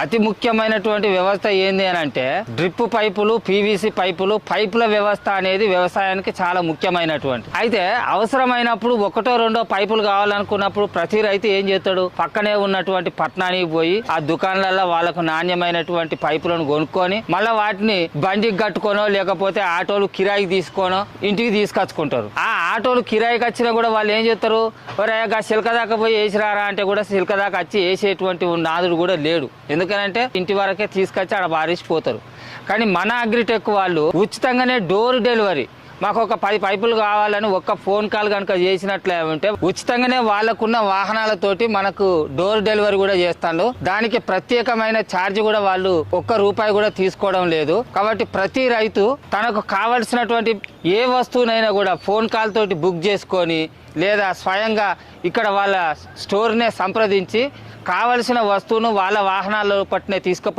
అతి ముఖ్యమైనటువంటి వ్యవస్థ ఏంది అని అంటే డ్రిప్ పైపులు పీవీసీ పైపులు పైపుల వ్యవస్థ అనేది వ్యవసాయానికి చాలా ముఖ్యమైనటువంటి. అయితే అవసరమైనప్పుడు ఒకటో రెండో పైపులు కావాలనుకున్నప్పుడు ప్రతి రైతు ఏం చేస్తాడు? పక్కనే ఉన్నటువంటి పట్టణానికి పోయి ఆ దుకాణాలలో వాళ్ళకు నాణ్యమైనటువంటి పైపులను కొనుక్కొని మళ్ళీ వాటిని బండికి కట్టుకోనో లేకపోతే ఆటోలు కిరాయికి తీసుకోనో ఇంటికి తీసుకొచ్చుకుంటారు. ఆ ఆటోలు కిరాయికి వచ్చినా కూడా వాళ్ళు ఏం చేస్తారు? ఒరే సిల్క దాకా పోయి వేసిరారా? అంటే కూడా సిల్క దాకా వచ్చి వేసేటువంటి నాదుడు కూడా లేడు. ఎందుకనంటే ఇంటి వరకే తీసుకొచ్చి ఆడ బారేసిపోతారు కానీ మన అగ్రిటెక్ వాళ్ళు ఉచితంగానే డోర్ డెలివరీ మాకు ఒక పది పైపులు కావాలని ఒక్క ఫోన్ కాల్ కనుక చేసినట్లే ఉంటే ఉచితంగానే వాళ్ళకున్న వాహనాలతోటి మనకు డోర్ డెలివరీ కూడా చేస్తాడు దానికి ప్రత్యేకమైన ఛార్జ్ కూడా వాళ్ళు ఒక్క రూపాయి కూడా తీసుకోవడం లేదు. కాబట్టి ప్రతి రైతు తనకు కావలసినటువంటి ఏ వస్తువునైనా కూడా ఫోన్ కాల్ తోటి బుక్ చేసుకొని లేదా స్వయంగా ఇక్కడ వాళ్ళ స్టోర్నే సంప్రదించి కావలసిన వస్తువును వాళ్ళ వాహనాల పట్టినే తీసుకుపో